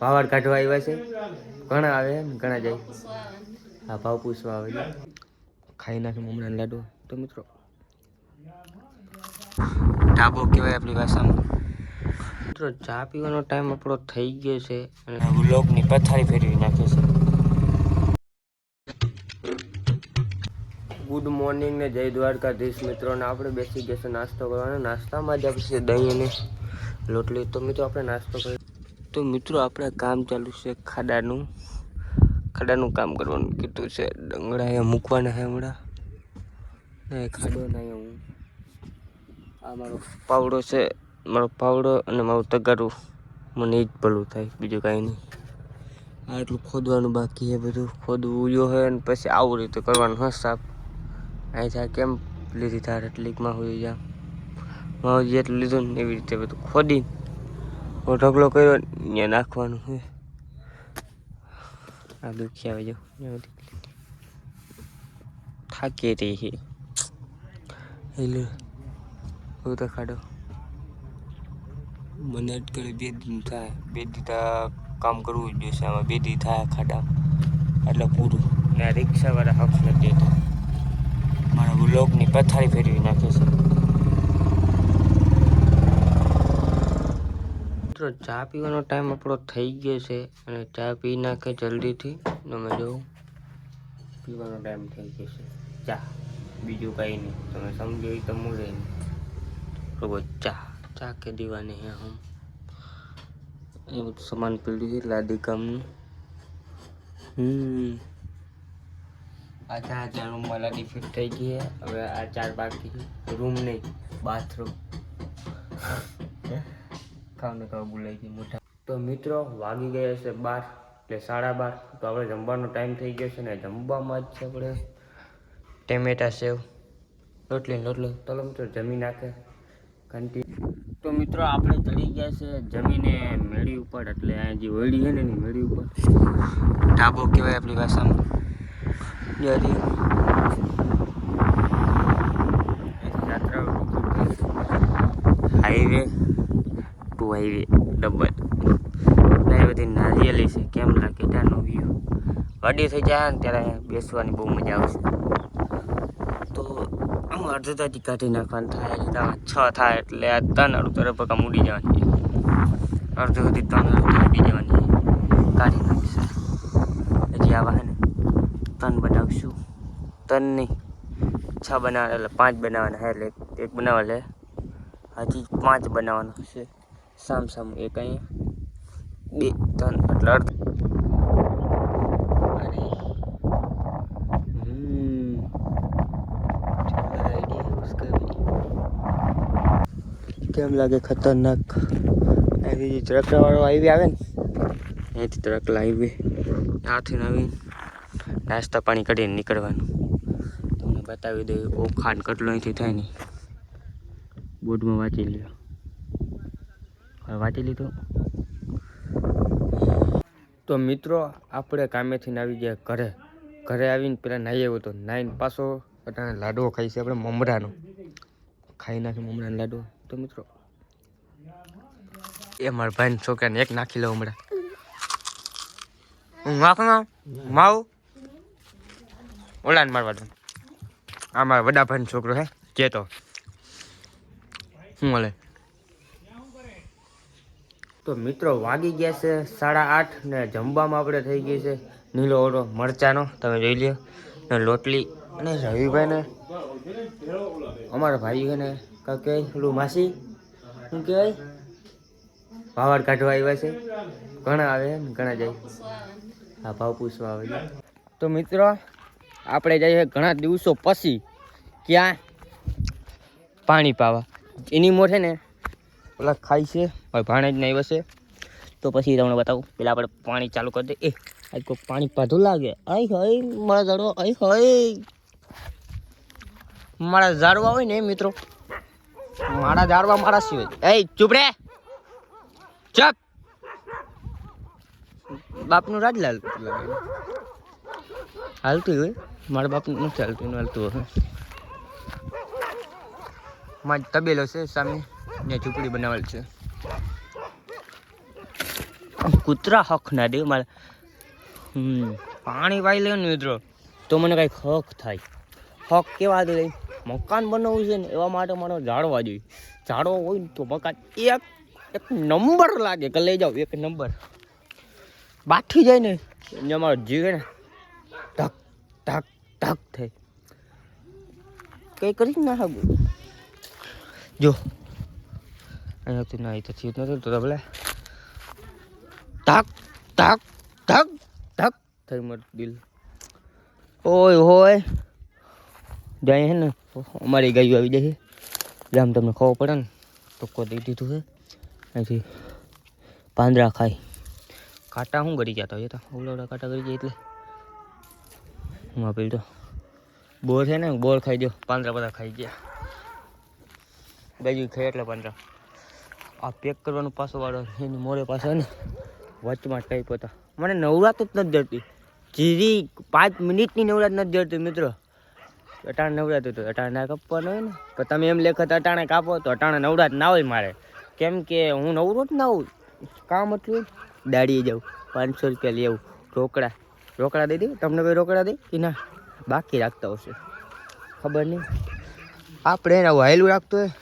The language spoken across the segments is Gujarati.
ભાવાડ કાઢવા આવ્યા છે. ઘણા આવે ઘણા જાય. હા, ભાવ પૂછવા આવે ખાઈ નાખે મમરાના લાડુ. તો મિત્રો, ઢાબો કહેવાય આપણી ભાષામાં. મિત્રો, ચા પીવાનો ટાઈમ આપણો થઈ ગયો છે અને વ્લોગની પથારી ફેરવી નાખે છે. ગુડ મોર્નિંગ ને જય દ્વારકાધીશ. મિત્રોને આપણે બેસી ગયા છે નાસ્તો કરવાનો. નાસ્તામાં જ આપણે દહીં અને લોટલી તો મિત્રો, આપણે નાસ્તો કરી તો મિત્રો આપણે કામ ચાલુ છે ખાડાનું. ખાડાનું કામ કરવાનું કીધું છે. ડંગળા અહીંયા મૂકવાના છે હમણાં. ખાડો ના હું. આ મારો પાવડો છે. મારો પાવડો અને મારું તગારું. મને એ જ ભલું થાય, બીજું કાંઈ નહીં. આ એટલું ખોદવાનું બાકી છે બધું. ખોદવું ઉયો હોય અને પછી આવું રીતે કરવાનું હશે સાફ અહીંથી કેમ લીધી તાર એટલીકમાં હોય જા. મારું જેટલું લીધું ને એવી રીતે બધું ખોદી હું ઢગલો કર્યો ત્યાં નાખવાનું છે. આ દુખી આવે જો. થાકી રહી છે. એટલે હું તો ખાડો મને અટકળે બે દિન થાય. બે દીધા કામ કરવું જ જોશે આમાં. બે દી થાય ખાડા. એટલે પૂરું. ને, રિક્ષાવાળા હક નથી મારા બ્લોકની પથારી ફેરવી નાખે છે. મિત્રો, ચા પીવાનો ટાઈમ આપણો થઈ ગયો છે અને ચા પી નાખે જલ્દીથી. તમે જોઉં પીવાનો ટાઈમ થઈ ગયો છે. ચા, બીજું કંઈ નહીં. તમે સમજો એ તો મૂળે નહીં. ચા ચા કે દીવાની હે હમ. એ બધું સામાન પીડ્યું છે, લાદી કામનું. હમ. આ રૂમમાં લાદી ફિટ થઈ ગઈ હવે આ ચાર બાકી રૂમ નહીં બાથરૂમ ખાવ ને ખાવ બોલાઈ ગઈ મોટા તો મિત્રો, વાગી ગયા છે બાર, એટલે સાડા બાર. તો આપણે જમવાનો ટાઈમ થઈ ગયો છે ને જમવામાં જ છે આપણે. ટેમેટા સેવ, રોટલી રોટલો. તો મિત્રો, જમી નાખે. ઘંટી તો મિત્રો, આપણે ચડી ગયા છે જમીને મેળી ઉપર, એટલે અહીંયા જે વળી છે ને એની મેળી ઉપર. ઢાબો કહેવાય આપણી ભાષામાં. હાઈવે. ટુ હાઈવે ડબલ એ બધી નારિયેલી છે કેમ લાગે ત્યાંનો વ્યૂ ગાડી થઈ જાય ને ત્યારે બેસવાની બહુ મજા આવશે. તો આમ અડધતાથી કાઢી નાખવાનું થાય એટલે છ થાય એટલે આ ત્રણ અડું તરફ પકા મૂડી જવાની. અડધો સુધી ત્રણ અડું જવાની. કાઢી નાખશે. હજી આવા હે ને ત્રણ બનાવશું. ત્રણ નહીં, છ બનાવવાના, એટલે પાંચ બનાવવાના. હે, એટલે એક- એક બનાવવા લે. હજી પાંચ બનાવવાના છે. સામ સામ એક અહીંયા બે, ત્રણ, એટલે અર્ધ કેમ લાગે ખતરનાક? અહીંથી જે ટ્રકવાળો આવી આવે ને, અહીંથી ટ્રકલા હાઈવે ત્યાંથી નવી નાસ્તા પાણી કાઢીને નીકળવાનું. તમને બતાવી દઉં, ઓખાન કેટલો અહીંથી થાય નહીં. બોર્ડમાં વાંચી લ્યો. વાંચી લીધું. તો મિત્રો, આપણે કામેથી આવી ગયા ઘરે. ઘરે આવીને પેલા નાહી આવ્યો હતો નાહીને પાછો અટાણે લાડવો ખાઈ છે આપણે મમરાનો. ખાઈ નાખી મમરાનો લાડવો. તો મિત્રો, એ મારા ભાઈ છોકરાને એક નાખી લો હમણાં. હું નાખના માવ? ઓલાને મારવા આ મારા વડા ભાઈનો છોકરો હે, કેતો. હું હલે? તો મિત્રો વાગી ગયા છે સાડા આઠ ને જમવામાં આપણે થઈ ગઈ છે નીલો ઓળો મરચાનો, તમે જોઈ લ્યો. ને લોટલી અને રવિભાઈને. અમારા ભાઈ છે ને કહેવાય પેલું માસી, શું કહેવાય? ભાવાડ કાઢવા આવ્યા છે. ઘણા આવે ઘણા જાય. હા, ભાવ પૂછવા આવે તો મિત્રો, આપણે જઈએ ઘણા દિવસો પછી ક્યાં પાણી પાવા. એની મોઢે ને પેલા ખાય છે, હવે ભાણે જ નહીં વસે તો પછી તમને બતાવું. પેલા આપણે પાણી ચાલુ કરી દે એ આજ કોઈ પાણી પાધું લાગે. અહીં હઈ મારા ઝાડવા અહીં હઈ મારા ઝાડવા હોય ને મિત્રો. મારા ઝાડવા મારા સિવાય. એ, ચૂપ રે. ચપ. બાપનું રાજલાલ લાગે હાલતું હોય. મારા બાપનું નથી હાલતું હાલતું હોય. મારી તબેલો છે સામે. ત્યાં ઝૂંપડી બનાવેલ છે. કૂતરા હક ના દે મારે. પાણી વાઈ લે ને મિત્રો. તો મને કાંઈક હક થાય. હક કેવા દે મકાન બનાવવું છે ને, એવા માટે મારો જાળવા જોઈએ. ઝાડવા હોય ને તો મકાન એક એક નંબર લાગે. કે લઈ જાઓ, એક નંબર. બાઠી જાય ને એમને અમારો જીવે ને ધક ધક ધક થાય. કંઈ કરી જ ના શકું. જો અહીંયાથી ના અહીં તો થયું નથી તો ભલે ધક ધક ધક ધક થઈ મર દિલ. ઓય હોય. જાય હે ને. અમારી ગાયું આવી જાય છે આમ તમને ખબર પડે ને તો કોઈ દઈ દીધું છે અહીંથી પાંદરા ખાય. કાંટા શું કરી ગયા તો ઉલવડા કાંટા કરી જાય એટલે. હું આપી તો બોર છે ને, બોર ખાઈ દો પાંદરા બધા ખાઈ ગયા. બાજુ ખાઈ એટલે પાંદડા. આ પેક કરવાનું પાછો વાળો એની મોરે પાછો ને વચમાં ટાઈપ હતા મને નવરાત જ નથી જડતી. જીરી પાંચ મિનિટની નવરાત નથી જડતી મિત્રો. અટાણે નવરાત હતું અટાણે ના કાપવાનું હોય ને. પણ તમે એમ લેખત અટાણે કાપો તો અટાણે નવરાત ના હોય મારે. કેમ કે હું નવરો જ ના હોઉં કામ એટલું. દાડીએ જાઉં. પાંચસો રૂપિયા લેવું. રોકડા. રોકડા દઈ દે તમને કોઈ રોકડા દે કે ના? બાકી રાખતા હશે. ખબર નહીં. આપણે એને વહેલું રાખતો હોય.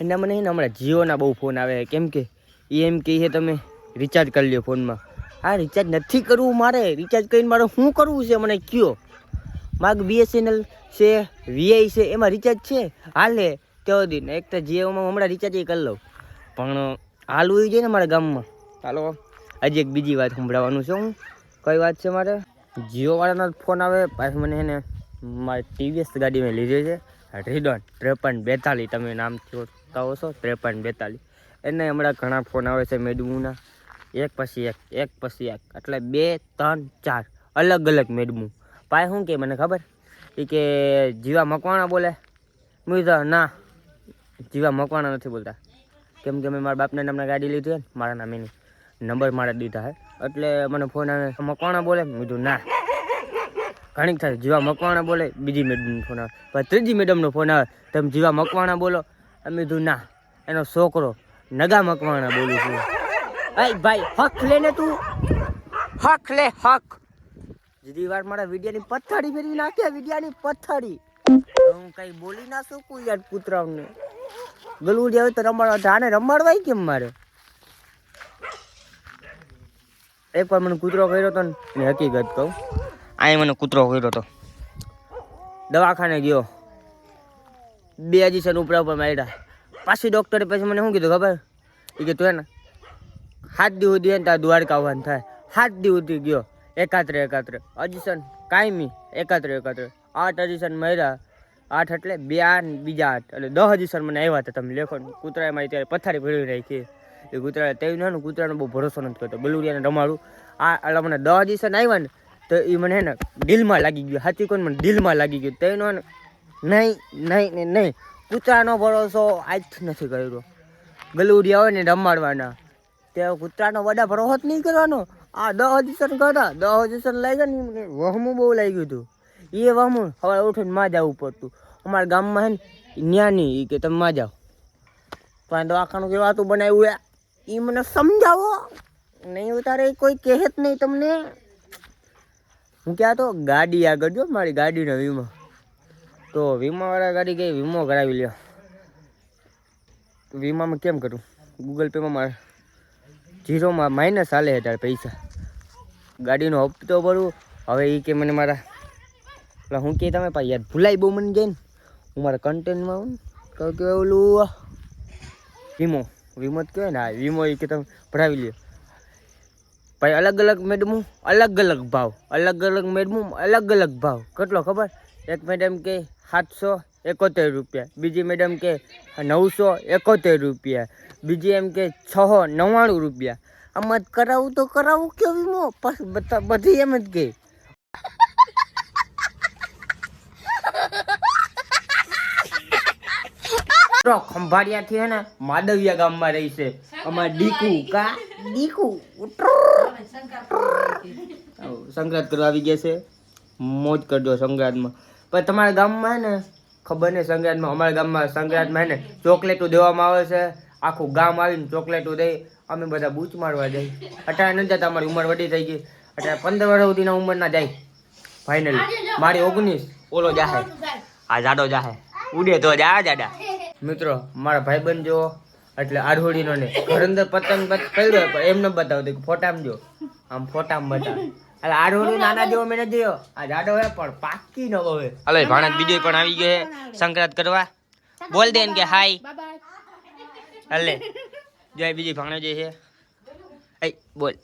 એના મને એને હમણાં જીઓના બહુ ફોન આવે કેમ કે એ એમ કહે છે, તમે રિચાર્જ કરી લ્યો ફોનમાં. હા રિચાર્જ નથી કરવું મારે. રિચાર્જ કરીને મારે શું કરવું છે? મને કયો. માગ બીએસએનએલ છે વીઆઈ છે, એમાં રિચાર્જ છે? હાલે તેઓ દિન? એક તો જીઓમાં હમણાં રિચાર્જ કરી લઉં. પણ હાલવું જાય ને મારા ગામમાં. હાલો હજી એક બીજી વાત સંભળાવવાનું છે હું. કઈ વાત છે મારે? જીઓવાળાનો ફોન આવે. પાછું મને એને મારી ટીવીએસ ગાડી મેં લીધી છે. રીડોન ત્રેપન બેતાલીસ તમે નામ જોતા હશો ત્રેપન બેતાલીસ. એને હમણાં ઘણા ફોન આવે છે મેડમુના. એક પછી એક એક પછી એક, એટલે બે, ત્રણ, ચાર. અલગ અલગ મેડમું. પાય શું કે મને ખબર? એ કે જીવા મકવાણા બોલે. મેં તો ના, જીવા મકવાણા નથી બોલતા. કેમ કે મેં મારા બાપના નામના ગાડી લીધી હોય ને, મારા નામેની. નંબર મારા દીધા હે. એટલે મને ફોન આવે, મકવાણા બોલે? મેં કીધું ના. ઘણીક થાય. જીવા મકવાણા બોલે, બીજી મેડમનો ફોન આવે. પછી ત્રીજી મેડમનો ફોન આવે. તમે જીવા મકવાણા બોલો. અમે કીધું, ના, એનો છોકરો નગા મકવાણા બોલું છું. ભાઈ ભાઈ, હક લે ને તું. હક લે, હક. જીદી વાર મારા વિડિયાની પથ્થડી ફેરવી નાખ્યા વિડિયાની પથ્થડી હું કઈ બોલી ના શકું યાર કૂતરાઓને. ગલું જાય તો રમાડવા આને રમાડવાય કેમ મારે? એકવાર મને કૂતરો કર્યો તો ને હકીકત કહું. અહીં મને કૂતરો કર્યો હતો દવાખાને ગયો. બે અજીશન ઉપરા ઉપર માર્યા. પાછી ડૉક્ટરે પછી મને શું કીધું ખબર? એ કે તું હે ને હાથ દી સુધી તારે દ્વારકા આવવાનું થાય. હાથ દી સુધી ગયો. એકાત્રે એકાત્રે. અજીસન કાયમી, એકાત્રે એકાત્રે. આઠ અજીસન માર્યા. આઠ એટલે બે આઠ બીજા આઠ. એટલે દસ અજીસન મને આવ્યા હતા તમે લેખો કૂતરાએ મારી ત્યારે પથારી ફેરવી રાખી એ કૂતરા તેવું ને કૂતરાનો બહુ ભરોસો નથી કરતો ગલુડિયાને રમાડું. આ, એટલે મને દસ અજીસન આવ્યા ને તો એ મને ને દિલમાં લાગી ગયું. સાચી કોઈ મને દિલમાં લાગી ગયું. તો એનો નહીં નહીં ને નહીં. કૂતરાનો ભરોસો આજ નથી કર્યો. ગલુડિયા હોય ને રમાડવાના. તે કૂતરાનો વડા ભરોસો જ નહીં કરવાનો. આ દહ હજીસન કરતા, દહ હજીસન લઈ ગયા ને વહમું બહુ લાગ્યું હતું. એ વહમું હવે ઉઠીને માં જવું પડતું. અમારા ગામમાં હે ને ન્યાની એ કે તમે માં જાઓ. પણ દવાખાનું કેવાતું બનાવ્યું એ? મને સમજાવો. નહીં ઉતારે કોઈ કહેત નહીં તમને. હું ક્યાં તો ગાડી આગળ, જો મારી ગાડીનો વીમો. તો વીમાવાળા ગાડી ગઈ, વીમો કરાવી લ્યો. વીમામાં કેમ કરું? ગૂગલ પેમાં મારે જીરોમાં માઇનસ હાલે તારે પૈસા. ગાડીનો હપ્તો ભરું, હવે એ કે મને મારા એટલે હું કે તમે પાછી યાર ભૂલાઈ બહુ મને જઈને હું મારા કન્ટેન્ટમાં ને, તો કે ઓલું વીમો વીમો જ કહેવાય ને હા વીમો એ કે તમે ભરાવી લ્યો. ભાઈ અલગ અલગ મેડમું અલગ અલગ ભાવ અલગ અલગ મેડમું અલગ અલગ ભાવ. કેટલો ખબર? એક મેડમ કે સાતસો એકોતેર રૂપિયા. બીજી મેડમ કે નવસો એકોતેર રૂપિયા. બીજી એમ કે છસો નવ્વાણું રૂપિયા. આમાં જ કરાવું તો કરાવું કે વીમો? પછી બધા એમ જ કે. ખંભાળિયાથી હે ને માદવિયા ગામમાં રહી છે. અમાર ડીકુ કા? ડીકુ. સંક્રાંત કરવા આવી ગયા છે. મોજ કરજો સંક્રાંતમાં પણ તમારા ગામમાં ને ખબર નહીં સંક્રાંતમાં અમારા ગામમાં સંક્રાંતમાં ને ચોકલેટો દેવામાં આવે છે. આખું ગામ આવીને ચોકલેટો દે. અમે બધા બૂચ મારવા જઈએ અટાણે નથી જતા અમારી ઉંમર વધી થઈ ગઈ. અટાણે પંદર વર્ષ સુધીના ઉંમરના જાય. ફાઇનલી મારી ઓગણીસ ઓલો જાહે. આ જાડો જાહે. ઉડે તો જા જાડા મિત્રો મારા ભાઈબંધ જો એટલે આડહોડીનો ને ઘર અંદર પતંગ પડ્યો પણ એમ ન બતાવતો કે ફોટામાં જો આમ ફોટામાં બતાવ. એટલે આડહોડી નાના જેવો મેં જોયો. આ જાડો હે પણ પાકી નવો હે અલે ભાણક બીજો પણ આવી ગયો સંક્રાંત કરવા. બોલ દે કે હાય. અલે જય બીજી ભાણો જે છે એ બોલ.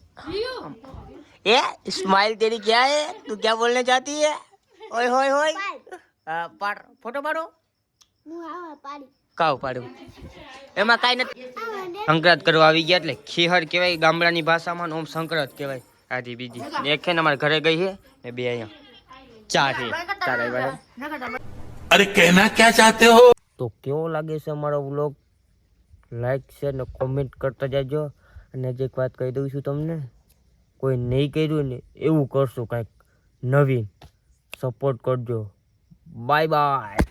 એ સ્માઈલ તેરી ક્યાં હે? તું ક્યાં બોલને જાતી હે? ઓય હોય હોય. પર ફોટો પાડો. હું હા પાડી. કાવ પાડ્યું એમાં કાંઈ નથી. સંક્રાંત કરવા આવી ગયા એટલે ખીહર કહેવાય ગામડાની ભાષામાં ઓમ સંક્રાંત કહેવાય. આજી બીજી. એક ને અમારા ઘરે ગઈ છે ને બે અહીંયા. ચાર છે. ચાર આવ્યા અરે કહેના ક્યાં ચાહતે હો? તો કેવો લાગે છે અમારો વ્લોગ? લાઈક શેર ને કોમેન્ટ કરતા જાજો. અને જે એક વાત કહી દઉં છું તમને. કોઈ નહીં કર્યું ને એવું કરશું કંઈક નવીન. સપોર્ટ કરજો. Bye bye